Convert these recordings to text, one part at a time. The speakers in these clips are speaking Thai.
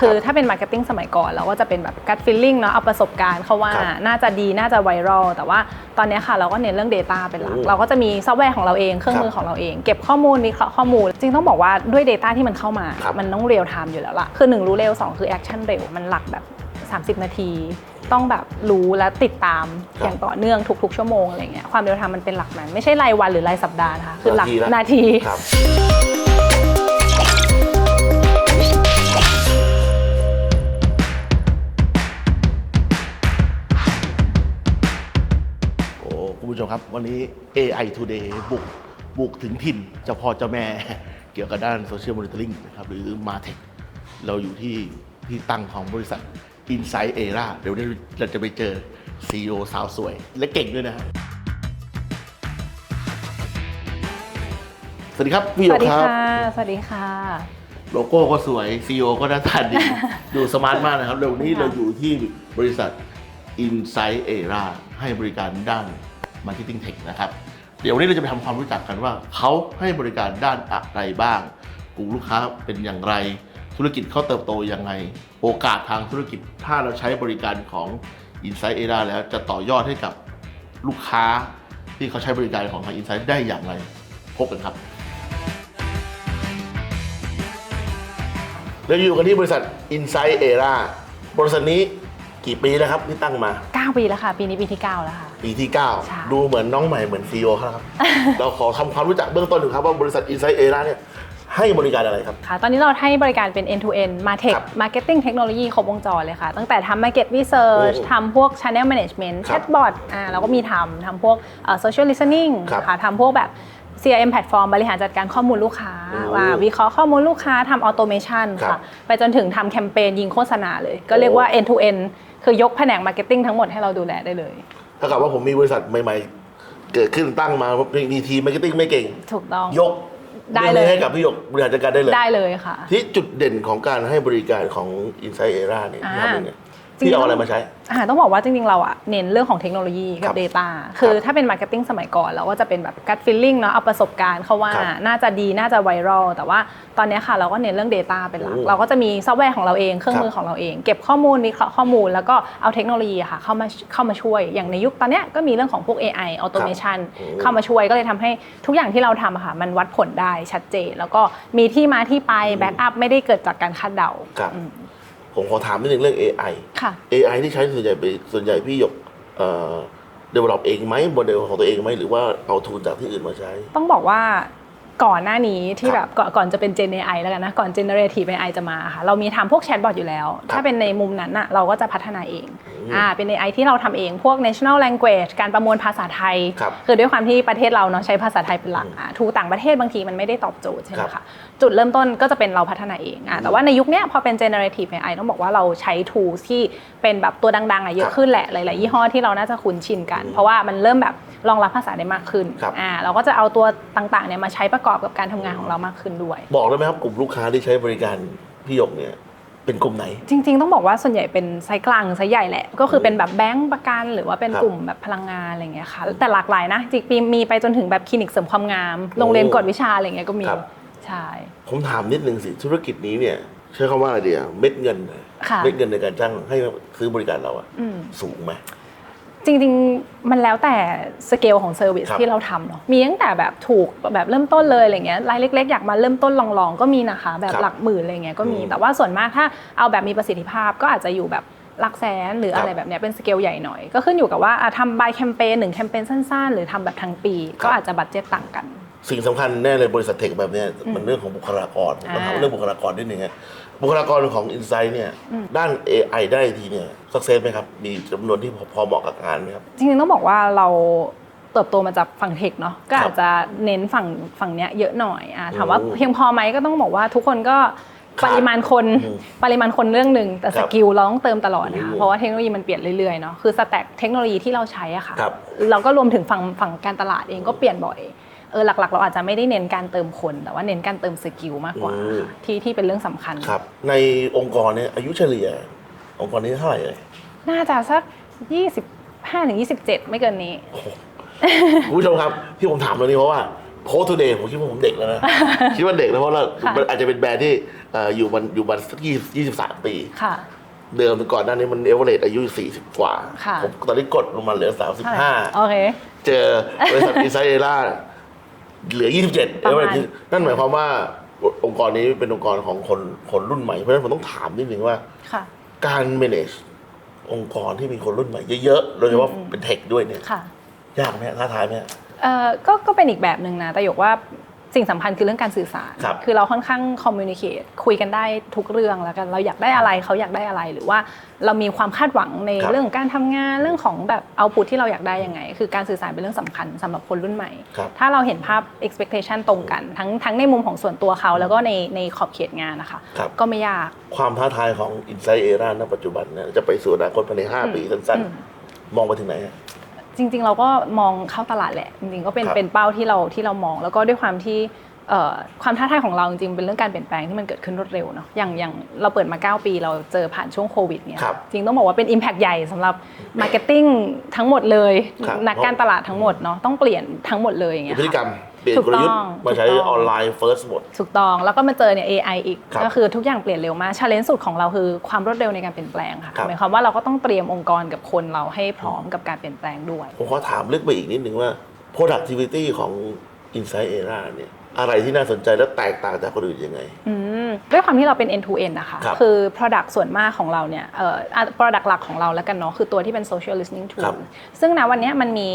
คือถ้าเป็นมาร์เก็ตติ้งสมัยก่อนเราก็จะเป็นแบบ gut feeling เนาะเอาประสบการณ์เข้าว่าครับน่าจะดีน่าจะไวรัลแต่ว่าตอนเนี้ยค่ะเราก็เน้นเรื่อง Data เป็นหลักโอ้เราก็จะมีซอฟต์แวร์ของเราเองเครื่องมือครับของเราเอง เก็บข้อมูลวิเคราะห์ข้อมูล จริงต้องบอกว่าด้วย Data ที่มันเข้ามา ครับ มันต้องเรียลไทม์อยู่แล้วล่ะ คือ 1 รู้เร็ว 2 คือแอคชั่นเร็ว มันหลักแบบ 30 นาที ต้องแบบรู้และติดตามครับอย่างต่อเนื่องทุกๆ ชั่วโมงอะไรเงี้ยความเรียลไทม์มันเป็นหลักนั้น ไม่ใช่รายวันหรือรายสัปดาห์นะคะคือหลักละนาทีครับ ผู้ชมครับ วันนี้ AI Today บุกบุกถึงถิ่นเจ้าพ่อเจ้าแม่เกี่ยวกับด้านโซเชียลมอนิเตอร์ลิงนะครับหรือ Martech เราอยู่ที่ที่ตั้งของบริษัท Insight Era เดี๋ยววนนี้เราจะไปเจอ CEO สาวสวย และเก่งด้วยนะฮะสวัสดีครับพี่สโยวัสดีครับค่ะสวัสดีค่ะ โลโก้ก็สวย CEO ก็หน้าตาดี ดูสมาร์ทมากนะครับเดี๋ยวนี้ค่ะเราอยู่ที่บริษัท Insight Era ให้บริการด้าน Marketing Tech นะครับ เดี๋ยววันนี้เราจะไปทำความรู้จักกันว่า เขาให้บริการด้านอะไรบ้าง กลุ่มลูกค้าเป็นอย่างไร ธุรกิจเขาเติบโตยังไงโอกาสทางธุรกิจ ถ้าเราใช้บริการของ Insight Era แล้วจะต่อยอดให้กับลูกค้าที่เขาใช้บริการของทาง Insight ได้อย่างไร พบกันครับเราอยู่กันที่บริษัท Insight Era บริษัทนี้กี่ปีแล้วครับที่ตั้งมา 9 ปีแล้วค่ะ ปีนี้ปีที่ 9 แล้วค่ะ ปีที่ ใช่ 9 ดูเหมือนน้องใหม่เหมือนซีโอครับ เราขอทำความรู้จักเบื้องต้นหนึ่งครับว่าบริษัท Insight Era เนี่ยให้บริการอะไรครับ ค่ะตอนนี้เราให้บริการเป็น end to end market ครับ marketing technology ครบวงจรเลยค่ะ ตั้งแต่ทำ market research โอ้ทำพวก channel management ครับ chatbot อ่าเราก็มีทำทำพวกเอ่อ social listening ครับค่ะทำพวกแบบ CRM platform บริหารจัดการข้อมูลลูกค้าโอ้ว่าวิเคราะห์ข้อมูลลูกค้าทำ automation ครัค่ะบไปจนถึงทำแคมเปญยิงโฆษณาเลย ก็เรียกว่า end to end คือยกแผนก marketing ทั้งหมดให้เราดูแลได้เลย ถ้ากับว่าผมมีบริษัทใหม่ๆ เกิดขึ้นตั้งมามีทีมมาร์เก็ตติ้งไม่เก่ง ถูกต้องยกได้เลยรื่องนี้ให้กับพี่หยกบริหารจัดการได้เลยได้เลยค่ะ ที่จุดเด่นของการให้บริการของ Insight Era เนี่ยอ่าทำยังไง จริงๆ พี่เอาอะไรมาใช้ อ่าต้องบอกว่าจริงๆ เราอะเน้นเรื่องของเทคโนโลยีกับครับ Data คือถ้าเป็นมาร์เก็ตติ้งสมัยก่อน เราก็จะเป็นแบบ gut feeling เนาะเอาประสบการณ์เข้าว่าครับน่าจะดีน่าจะไวรัลแต่ว่าตอนเนี้ยค่ะเราก็เน้นเรื่อง Data เป็นหลัก โอ้เราก็จะมีซอฟต์แวร์ของเราเองเครื่องมือครับของเราเอง เก็บข้อมูลวิเคราะห์ข้อมูล แล้วก็เอาเทคโนโลยีอะค่ะเข้ามาเข้ามาช่วยอย่างในยุคตอนเนี้ยก็มีเรื่องของพวก AI automation โอ้ เข้ามาช่วยก็เลยทำให้ทุกอย่างที่เราทำอะค่ะมันวัดผลได้ชัดเจน แล้วก็มีที่มาที่ไปแบ็กอัพไม่ได้เกิดจากการคาดเดาครับ อืม ผมขอถามนิดนึงเรื่อง AI ค่ะ AI ที่ใช้ส่วนใหญ่ไปส่วนใหญ่พี่หยกเอ่อ develop เองไหมโมเดลของตัวเองไหมหรือว่าเอาทูลจากที่อื่นมาใช้ ต้องบอกว่า ก่อนหน้านี้ที่คแบรับบก่อนก่อนจะเป็น Gen AI แล้วกันนะ ก่อน Generative AI จะมาค่ะ เรามีทำพวกแชทบอทอยู่แล้วครับถ้าเป็นในมุมนั้นน่ะเราก็จะพัฒนาเองอืมอ่าเป็น AI ที่เราทำเองพวก national language การประมวลภาษาไทยครับอด้วยความที่ประเทศเราเนาะใช้ภาษาไทยเป็นหลักอืมอ่าทูต่างประเทศบางทีมันไม่ได้ตอบโจทย์ใช่ไหมครัคะบจุดเริ่มต้นก็จะเป็นเราพัฒนาเองอ่าแต่ว่าในยุคเนี้ยพอเป็น generative AI ต้องบอกว่าเราใช้ tools ที่เป็นแบบตัวดังๆอะเยครัอะบขึ้นแหละหลายๆยี่ห้อที่เราน่าจะคุ้นชินกันอืมเพราะว่ามันเริ่มแบบ รองรับภาษาได้มากขึ้นครับ อ่าเราก็จะเอาตัวต่างๆเนี่ยมาใช้ประกอบกับการทำงานของเรามากขึ้นด้วย บอกได้ไหมครับกลุ่มลูกค้าที่ใช้บริการพี่หยกเนี่ยเป็นกลุ่มไหน จริง ๆ ต้องบอกว่าส่วนใหญ่เป็นไซส์กลางหรือไซส์ใหญ่แหละ ก็คือเป็นแบบแบงก์ประกันหรือว่าเป็นครับกลุ่มแบบพลังงานอะไรเงี้ยค่ะ แต่หลากหลายนะจริงๆมีไปจนถึงแบบคลินิกเสริมความงาม โรงเรียนกวดวิชาอะไรเงี้ยก็มีครับ ใช่ ผมถามนิดนึงสิธุรกิจนี้เนี่ยใช้คำว่าอะไรเดียวเม็ดเงิน ค่ะ เม็ดเงินในการจ้างให้ซื้อบริการเราอะอืม สูงไหม จริงๆ มันแล้วแต่สเกลของเซอร์วิสครับที่เราทำเนาะมีตั้งแต่แบบถูกแบบเริ่มต้นเลยอะไรเงี้ยรายเล็ก ๆ อยากมาเริ่มต้นลองๆ ก็มีนะคะ แบบครับหลักหมื่นอะไรเงี้ยก็มีอืมแต่ว่าส่วนมากถ้าเอาแบบมีประสิทธิภาพก็อาจจะอยู่แบบหลักแสนหรือครับอะไรแบบเนี้ยเป็นสเกลใหญ่หน่อย ก็ขึ้นอยู่กับว่าอะทำบายแคมเปญหนึ่งแคมเปญสั้นๆ หรือทำแบบทั้งปีครับก็อาจจะบัตเจ็ตต่างกัน สิ่งสำคัญแน่เลยบริษัทเทคแบบเนี้ยอืมมันเรื่องของบุคลากรอ่ามาถามเรื่องบุคลากรนิดนึงฮะบุคลากรของ Insight เนี่ยอืมด้าน AI ได้ทีเนี่ยสักเซสไหมครับ มีจำนวนที่พอพอเหมาะกับงานไหมครับ จริงๆต้องบอกว่าเราเติบโตมาจากฝั่งเทคเนาะก็ครับอาจจะเน้นฝั่งฝั่งเนี้ยเยอะหน่อยอะถามว่าอืมเพียงพอไหมก็ต้องบอกว่าทุกคนก็ครัปบริมาณคนอืมปริมาณคนเรื่องหนึ่งแต่คสรับกิลเราต้องเติมตลอดนะคะอืมเพราะว่าเทคโนโลยีมันเปลี่ยนเรื่อยๆเนาะคือสแต็กเทคโนโลยีที่เราใช้อะค่ะครับ เราก็รวมถึงฝั่งฝั่งการตลาดเองก็เปลี่ยนบ่อย เออหลักๆ เราอาจจะไม่ได้เน้นการเติมคน แต่ว่าเน้นการเติมสกิลมากกว่า อืม ที่ที่เป็นเรื่องสำคัญ ครับ ในองค์กรเนี่ยอายุเฉลี่ย องค์กรนี้เท่าไหร่เลยน่าจะสัก 25ถึง27 ไม่เกินนี้ คุณผู้ชมครับที่ผมถามตรงนี้เพราะว่าโค้ดทูเดย์ผมคิดว่าผมเด็กแล้วนะ คิดว่าเด็กนะเพราะว่าค่ะ มันอาจจะเป็นแบรนด์ที่เอ่ออยู่มันอยู่มันสักยี่ยี่สิบสามปี ค่ะ เดิมก่อนหน้านี้มันเอเวอเรอายุ 40 กว่า ค่ะ ผมตอนนี้กดลงมาเหลือโอ35เค เจอบริษัท อินไซเอร่า เหลือ 27ประมาณ average นั่นหมายความว่าองค์กรนี้เป็นองค์กรของคนคนรุ่นใหม่ เพราะฉะนั้นผมต้องถามนิดนึงว่า ค่ะ การ manage องค์กรที่มีคนรุ่นใหม่เยอะๆ โดยเฉพาะอืม เป็นเทคด้วยเนี่ยค่ะยากไหมฮะท้าทายไหมฮะ เอ่อก็ก็เป็นอีกแบบหนึ่งนะแต่หยกว่า สิ่งสำคัญคือเรื่องการสื่อสารครับ อเราค่อนข้างคอมมูนิเคตคุยกันได้ทุกเรื่องแล้วกันเราอยากได้อะไรเขาอยากได้อะไรหรือว่าเรามีความคาดหวังในครับ เรื่องของการทำงานเรื่องของแบบเอาพุทที่เราอยากได้ยังไง คือการสื่อสารเป็นเรื่องสำคัญสำหรับคนรุ่นใหม่ ครับ ถ้าเราเห็นภาพ expectation ตรงกัน ทั้งทั้งในมุมของส่วนตัวเขาแล้วก็ในในขอบเขตงานนะคะ ครับ ก็ไม่ยาก ความท้าทายของ Insight Era ณปัจจุบันเนี่ยจะไปสู่อนาคตภายใน 5 ปีสั้นอืม ๆ มองไปถึงไหนฮะ จริง ๆ เราก็มองเข้าตลาดแหละ จริงๆก็เป็นครับ เป็นเป้าที่เราที่เรามอง แล้วก็ด้วยความที่เอ่อความท้าทายของเราจริงๆเป็นเรื่องการเปลี่ยนแปลงที่มันเกิดขึ้นรวดเร็วเนาะอย่างอย่างเราเปิดมา 9 ปีเราเจอผ่านช่วงโควิดเนี่ยครับจริงต้องบอกว่าเป็น Impact ใหญ่สำหรับ Marketing ทั้งหมดเลยครับ นักการตลาดทั้งหมดเนาะต้องเปลี่ยนทั้งหมดเลยอย่างเงี้ยพฤติกรค่ะรม เปลี่ยนถูกกลยุทธ์ต้องมาใช้ถูกต้องออนไลน์ first หมดถูกต้องแล้วก็มาเจอเนี่ย AI อีกครับก็คือทุกอย่างเปลี่ยนเร็วมากชาเลนจ์สุดของเราคือความรวดเร็วในการเปลี่ยนแปลงค่ะครับหมายความว่าเราก็ต้องเตรียมองค์กรกับคนเราให้พร้อมกับการเปลี่ยนแปลงด้วยผมขอถามลึกไปอีกนิดนึงว่า productivity ของ Insight Era เนี่ย อะไรที่น่าสนใจและแตกต่างจากคนอื่นยังไง อืมด้วยความที่เราเป็น end to end นะคะครับคือ product ส่วนมากของเราเนี่ยเอ่ออะ product หลักของเราแล้วกันเนาะคือตัวที่เป็น social listening ครับ tool ซึ่งนะวันเนี้ยมันมี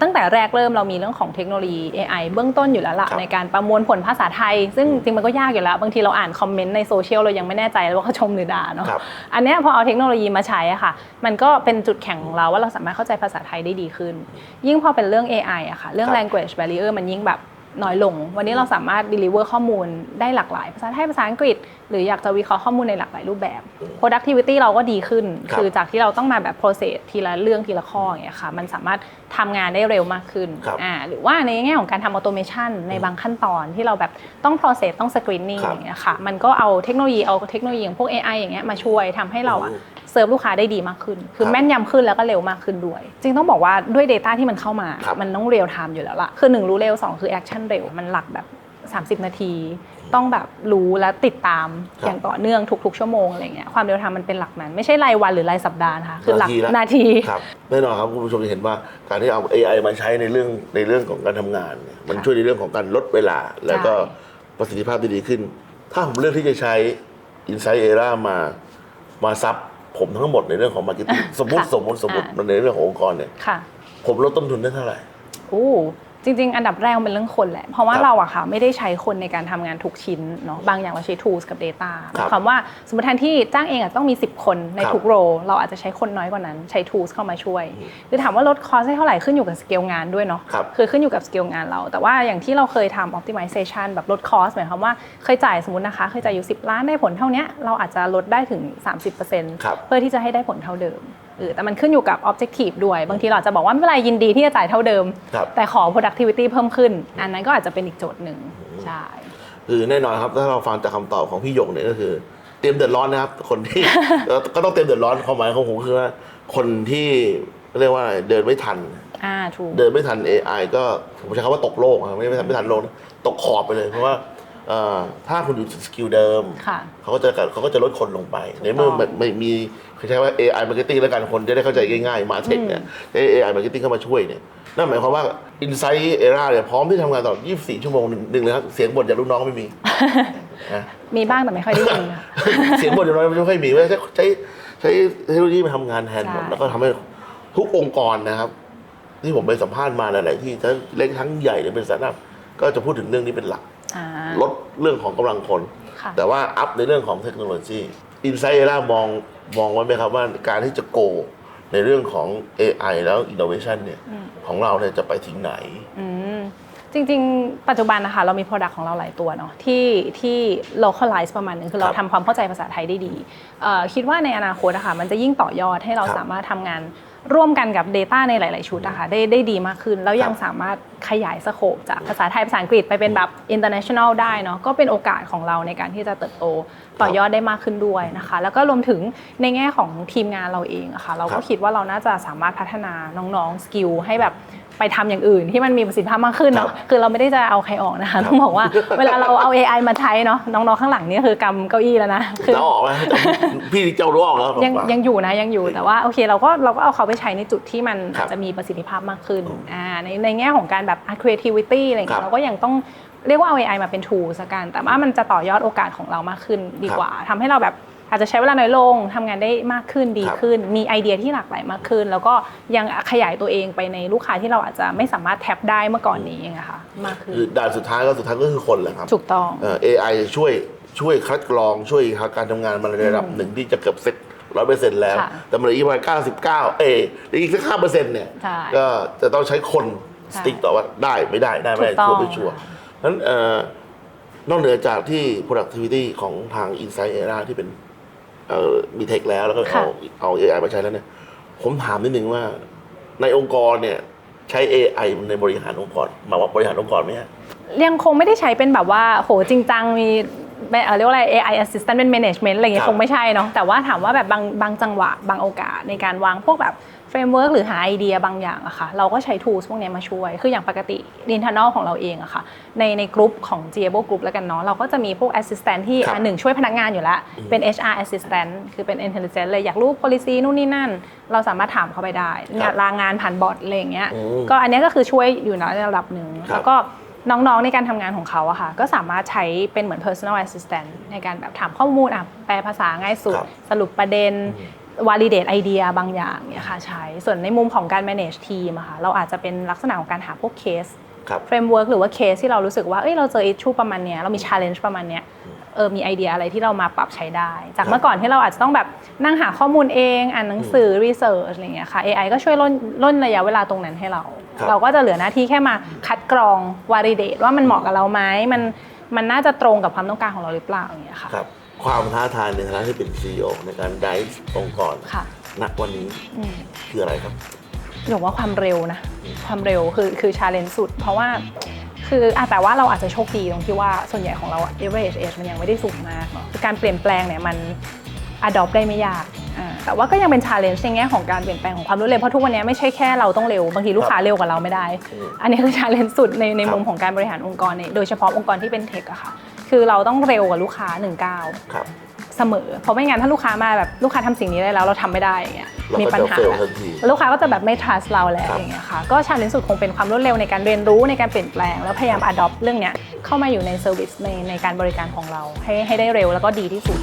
ตั้งแต่แรกเริ่มเรามีเรื่องของเทคโนโลยี AI เบื้องต้นอยู่แล้วล่ะครับในการประมวลผลภาษาไทย ซึ่งจริงมันก็ยากอยู่แล้ว บางทีเราอ่านคอมเมนต์ในโซเชียลเรายังไม่แน่ใจเลยว่าเขาชมหรือด่าเนาะ ครับ อันเนี้ยพอเอาเทคโนโลยีมาใช้อะค่ะ มันก็เป็นจุดแข็งของเราว่าเราสามารถเข้าใจภาษาไทยได้ดีขึ้น ยิ่งพอเป็นเรื่อง AI อะค่ะ เรื่อง ครับ language barrier มันยิ่งแบบ น้อยลง วันนี้เราสามารถ deliver ข้อมูลได้หลากหลาย ภาษาไทยภาษาอังกฤษ หรืออยากจะวิเคราะห์ข้อมูลในหลากหลายรูปแบบ productivity เราก็ดีขึ้นครับคือจากที่เราต้องมาแบบ process ทีละเรื่องทีละข้ออย่างเงี้ยค่ะ มันสามารถทำงานได้เร็วมากขึ้นครับอ่าหรือว่าในแง่ของการทำ automation ในบางขั้นตอนที่เราแบบต้อง process ต้อง screening ครับอย่างเงี้ยค่ะ มันก็เอาเทคโนโลยีเอาเทคโนโลยีอย่างพวก AI อย่างเงี้ยมาช่วยทำให้เราอะอืม เซิร์ฟลูกค้าได้ดีมากขึ้น คือครับแม่นยำขึ้นแล้วก็เร็วมากขึ้นด้วย จริงต้องบอกว่าด้วย Data ที่มันเข้ามาครับมันต้องเรียลไทม์อยู่แล้วล่ะ คือ 1 รู้เร็ว 2 คือแอคชั่นเร็ว มันหลักแบบ 30 นาที ต้องแบบรู้และติดตามครับอย่างต่อเนื่องทุกๆ ชั่วโมงอะไรเงี้ย ความเร็วไทม์มันเป็นหลักนั้น ไม่ใช่รายวันหรือรายสัปดาห์นะคะ คือหลักนาทีละนาทีครับ แน่นอนครับคุณผู้ชมจะเห็นว่าการที่เอา AI มาใช้ในเรื่องในเรื่องของการทำงานเนี่ยมันค่ะช่วยในเรื่องของการลดเวลา แล้วก็ใช่ประสิทธิภาพที่ดีขึ้น ถ้าผมเลือกที่จะใช้ Insight Era มา มาซับ ผมทั้งหมดในเรื่องของ Marketing สมมติค่ะสมมติสมมติอ่าในเรื่องขององค์กรเนี่ยค่ะผมลดต้นทุนได้เท่าไหร่อู้ จริง ๆ อันดับแรกมันเป็นเรื่องคนแหละ เพราะว่าครับเราอะค่ะไม่ได้ใช้คนในการทำงานทุกชิ้นเนาะบางอย่างเราใช้ tools กับ data หครัมาบยความว่าสมมติแทนที่จ้างเองอะต้องมี 10 คนในครับทุกโรเราอาจจะใช้คนน้อยกว่านั้นใช้ tools เข้ามาช่วยคือถามว่าลดคอสได้เท่าไหร่ขึ้นอยู่กับสเกลงานด้วยเนาะครับคือขึ้นอยู่กับสเกลงานเรา แต่ว่าอย่างที่เราเคยทำ optimization แบบลดคอสหมายความว่าเคยจ่ายสมมตินะคะ เคยจ่ายอยู่ 10 ล้านได้ผลเท่าเนี้ยเราอาจจะลดได้ถึง 30%ครับ เพื่อที่จะให้ได้ผลเท่าเดิมเออ แต่มันขึ้นอยู่กับ objective ด้วย บางทีเราอาจจะบอกว่าไม่เป็นไรยินดีที่จะจ่ายเท่าเดิม ครับ แต่ขอ productivity เพิ่มขึ้น อันนั้นก็อาจจะเป็นอีกโจทย์หนึ่งใช่ คือแน่นอนครับ ถ้าเราฟังจากคำตอบของพี่หยกเนี่ยก็คือ เตรียมเดือดร้อนนะครับ คนที่ ก็ต้องเตรียมเดือดร้อนความหมายของผมคือว่าคนที่เรียกว่าเดินไม่ทัน อ่าถูก เดินไม่ทัน AI ก็ผมใช้คำว่าตกโลกนะครับไม่ไม่ทันไม่ทันโลกนะตกขอบไปเลยเพราะว่า เอ่อถ้าคุณอยู่สกิลเดิม ค่ะ เขาก็จะเขาก็จะลดคนลงไป ในเมื่อถูกต้องมันไม่มีเขาใช้ว่า AI marketing แล้วกันคนจะได้เข้าใจง่ายๆมาเทคเนี่ยได้ AI marketing เข้ามาช่วยเนี่ยนั่นหมายความว่า Insight Era เนี่ยพร้อมที่ทำงานตลอด 24 ชั่วโมงหนึ่งหนึ่งเลยครับเสียงบ่นจากลูกน้องไม่มีนะมีบ้างแต่ไม่ค่อยได้ยินค่ะ เสียงบ่นอย่างน้อยไม่ค่อยมีว่าใช้ใช้ใช้เทคโนโลยีมาทำงานแทนหมดใช่ แล้วก็ทำให้ทุกองค์กรนะครับ ที่ผมไปสัมภาษณ์มาหลายๆที่ทั้งเล็กทั้งใหญ่หรือเป็นสตาร์ทอัพก็จะพูดถึงเรื่องนี้เป็นหลักอ่า ลดเรื่องของกำลังคนค่ะแต่ว่าอัพในเรื่องของเทคโนโลยีอินไซเอล่ามองมองไว้ไหมครับว่าการที่จะโกในเรื่องของ AI แล้ว Innovation เนี่ยของเราเนี่ยจะไปถึงไหนอืมจริงๆ ปัจจุบันนะคะเรามี Product ของเราหลายตัวเนาะที่ที่ localize ประมาณนึงคือเราครับทำความเข้าใจภาษาไทยได้ดีเอ่อคิดว่าในอนาคตอะค่ะมันจะยิ่งต่อยอดให้เราครับสามารถทำงาน ร่วมกันกับ Data ในหลาย ๆ ชุดอะค่ะได้ได้ดีมากขึ้น แล้วยังครับสามารถขยายสโคปจากภาษาไทย ภาษาอังกฤษไปเป็นแบบ international ได้เนาะก็เป็นโอกาสของเราในการที่จะเติบโตต่อยอดได้มากขึ้นด้วยนะคะ แล้วก็รวมถึงในแง่ของทีมงานเราเองอะค่ะเราครัก็บคิดว่าเราน่าจะสามารถพัฒนาน้อง ๆ สกิลให้แบบ ไปไปทำอย่างอื่นที่มันมีประสิทธิภาพมากขึ้นเนาะครับคือเราไม่ได้จะเอาใครออกนะคะต้องบอกว่าเวลาเราเอา AI มาใช้เนาะน้องๆข้างหลังนี่คือกำเก้าอี้แล้วนะคือแล้วออกไหมพี่เจ้ารู้ออกแล้วยังบอกว่ายังอยู่นะยังอยู่แต่ว่าโอเคเราก็เราก็เอาเขาไปใช้ในจุดที่มันครับอาจจะมีประสิทธิภาพมากขึ้นอ่าในในแง่ของการแบบ creativity อะไรอย่างครัเงี้บยเราก็ยังต้องเรียกว่าเอา AI มาเป็น tool สกัน แต่ว่ามันจะต่อยอดโอกาสของเรามากขึ้นดีกว่าทำให้เราแบบ อาจจะใช้เวลาน้อยลงทำงานได้มากขึ้นดีครับขึ้น มีไอเดียที่หลากหลายมากขึ้น แล้วก็ยังขยายตัวเองไปในลูกค้าที่เราอาจจะไม่สามารถแท็บได้เมื่อก่อนนี้เองอะค่ะมากขึ้นคือด่านสุดท้ายก็สุดท้ายก็คือคนแหละครับถูกต้องเอ่อ AI ช่วยช่วยคัดกรองช่วยการทำงานมาในระดับหนึ่งที่จะเกือบเสร็จร้อยเปอร์เซ็นต์แล้วค่ะแต่มันเหลืออีกประมาณเก้าสิบเก้าเอเหลืออีกสักห้าเปอร์เซ็นต์เนี่ยใช่ก็จะต้องใช้คนใช่สติ๊กต่อว่าได้ไม่ได้ได้ไม่ได้ถูกต้องชัวร์ไม่ชัวร์นั้นเอ่อนอกเหนือจากที่ productivity ของทาง Insight Era ที่เป็น เอ่อมีเทคแล้วแล้วก็เอาเอา AI มาใช้แล้วเนี่ย ผมถามนิดนึงว่า ในองค์กรเนี่ย ใช้ AI ในบริหารองค์กรหมายว่าบริหารองค์กรไหมฮะ ยังคงไม่ได้ใช้เป็นแบบว่าโหจริงจังมีเอ่อเรียกว่าอะไร AI assistant เป็น management อะไรเงี้คยรับคงไม่ใช่เนาะแต่ว่าถามว่าแบบบางบางจังหวะบางโอกาสในการวางพวกแบบ framework หรือหาไอเดียบางอย่างอะค่ะเราก็ใช้ tools พวกเนี้ยมาช่วย คืออย่างปกติ internal ของเราเองอะค่ะในในกลุ่มของ g a b l e Group แล้วกันเนาะเราก็จะมีพวก assistant ที่ครับอันหนึ่งช่วยพนักงานอยู่แล้ว เป็น HR assistant คือเป็น intelligent เลยอยากรู้ policy นู่นนี่นั่น เราสามารถถามเขาไปได้งานลางานผ่านบอทอะไรอย่างเงี้ยอืมก็อันเนี้ยก็คือช่วยอยู่ในระดับหนึ่งครับแล้วก็น้องๆ ในการทำงานของเขาอะค่ะ ก็สามารถใช้เป็นเหมือน personal assistant ในการแบบถามข้อมูลอะแปลภาษาง่ายสุดครับสรุปประเด็น validate ไอเดียบางอย่างเนี่ยค่ะใช้ ส่วนในมุมของการ manage team อะค่ะเราอาจจะเป็นลักษณะของการหาพวกเคสครับ framework หรือว่าเคสที่เรารู้สึกว่าเอ้ยเราเจอ issue ประมาณเนี้ยเรามี challenge ประมาณเนี้ยเออมีไอเดียอะไรที่เรามาปรับใช้ได้ จากเมื่อก่อนที่เราอาจจะต้องแบบนั่งหาข้อมูลเองอ่านหนังสือ research อะไรอย่างเงี้ยค่ะ AI ก็ช่วยล่นล่นระยะเวลาตรงนั้นให้เราครับเราก็จะเหลือหน้าที่แค่มาคัดกรอง validate ว่ามันเหมาะกับเราไหมมันมันน่าจะตรงกับความต้องการของเราหรือเปล่าอย่างเงี้ยค่ะ ครับความท้าทายในฐานะที่เป็น CEO ในการไดฟ์องค์กรค่ะณวันนี้อืม คืออะไรครับ หนูว่าความเร็วนะ ความเร็วคือคือชาเลนจ์สุด เพราะว่าคืออะแต่ว่าเราอาจจะโชคดีตรงที่ว่าส่วนใหญ่ของเราอะ average age มันยังไม่ได้สูงมากเนาะคือการเปลี่ยนแปลงเนี่ยมัน adopt ได้ไม่ยากอ่าแต่ว่าก็ยังเป็น challenge ในแง่ของการเปลี่ยนแปลงของความรวดเร็วเพราะทุกวันนี้ไม่ใช่แค่เราต้องเร็ว บางทีลูกค้าเร็วกว่าเราไม่ได้ อืมอันนี้คือ challenge สุดในในครับมุมของการบริหารองค์กรในโดยเฉพาะองค์กรที่เป็นเทคอะค่ะ คือเราต้องเร็วกว่าลูกค้าหนึ่งก้าวครับเสมอ เพราะไม่งั้นถ้าลูกค้ามาแบบลูกค้าทำสิ่งนี้ได้แล้วเราทำไม่ได้อย่างเงี้ยเราก็มีปัญหาจะ fail ทันทีแล้วลูกค้าก็จะแบบไม่ trust เราแล้วครับอย่างเงี้ยค่ะก็ชาเลนจ์สุดคงเป็นความรวดเร็วในการเรียนรู้ในการเปลี่ยนแปลง แล้วพยายาม adopt เรื่องเนี้ยเข้ามาอยู่ในเซอร์วิสในในการบริการของเราให้ให้ได้เร็วแล้วก็ดีที่สุด